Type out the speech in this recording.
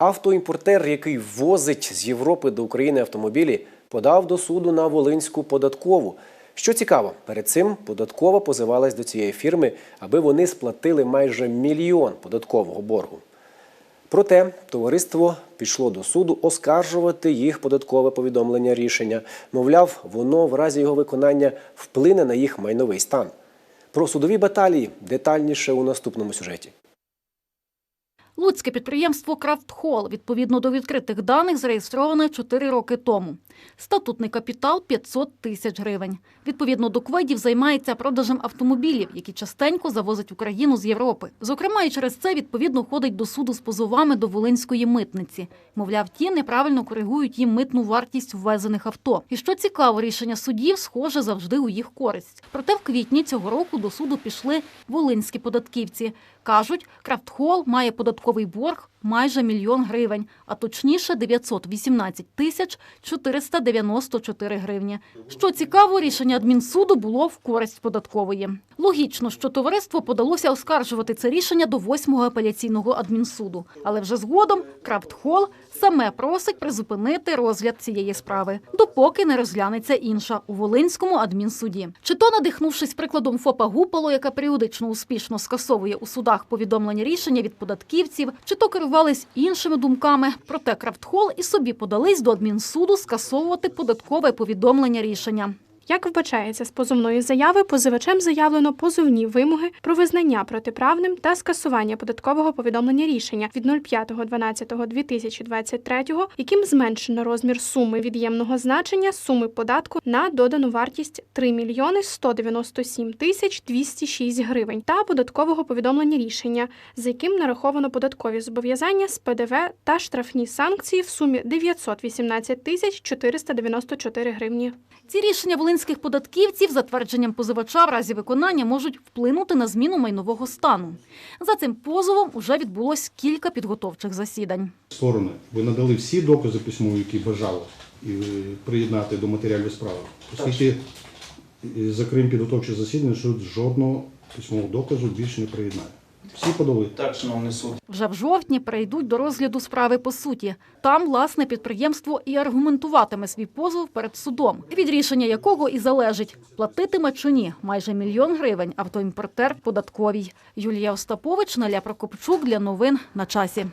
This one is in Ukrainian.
Автоімпортер, який ввозить з Європи до України автомобілі, подав до суду на Волинську податкову. Що цікаво, перед цим податкова позивалась до цієї фірми, аби вони сплатили майже мільйон податкового боргу. Проте товариство пішло до суду оскаржувати їх податкове повідомлення рішення. Мовляв, воно в разі його виконання вплине на їх майновий стан. Про судові баталії детальніше у наступному сюжеті. Луцьке підприємство «Крафтхол» відповідно до відкритих даних зареєстроване 4 роки тому. Статутний капітал – 500 тисяч гривень. Відповідно до кведів займається продажем автомобілів, які частенько завозить Україну з Європи. Зокрема, і через це відповідно ходить до суду з позовами до Волинської митниці. Мовляв, ті неправильно коригують їм митну вартість ввезених авто. І що цікаво, рішення судів схоже завжди у їх користь. Проте в квітні цього року до суду пішли волинські податківці. Кажуть, Крафтхол має податковий борг майже мільйон гривень, а точніше 918 тисяч 494 гривні. Що цікаво, рішення адмінсуду було в користь податкової. Логічно, що товариство подалося оскаржувати це рішення до 8-го апеляційного адмінсуду. Але вже згодом Крафтхол саме просить призупинити розгляд цієї справи, допоки не розглянеться інша у Волинському адмінсуді. Чи то надихнувшись прикладом ФОПа Гупало, яка періодично успішно скасовує у судах повідомлення рішення від податківців, чи то керувались іншими думками. Проте Крафтхол і собі подались до адмінсуду скасовувати податкове повідомлення рішення. Як вбачається з позовної заяви, позивачем заявлено позовні вимоги про визнання протиправним та скасування податкового повідомлення рішення від 05.12.2023, яким зменшено розмір суми від'ємного значення суми податку на додану вартість 3 мільйони 197 тисяч 206 гривень та податкового повідомлення рішення, за яким нараховано податкові зобов'язання з ПДВ та штрафні санкції в сумі 918 тисяч 494 гривні. Ці рішення волинських податківців, за твердженням позивача, в разі виконання можуть вплинути на зміну майнового стану. За цим позовом уже відбулось кілька підготовчих засідань. сторони, ви надали всі докази письмові, які бажали е, приєднати до матеріалів справи. Оскільки е, за Крим підготовче засідання, що жодного письмового доказу більше не приєднає. Всі подали. Так, шановний суд. Вже в жовтні перейдуть до розгляду справи по суті. Там, власне, підприємство і аргументуватиме свій позов перед судом, від рішення якого і залежить, платитиме чи ні майже мільйон гривень автоімпортер податковій. Юлія Остапович, Наля Прокопчук для новин на часі.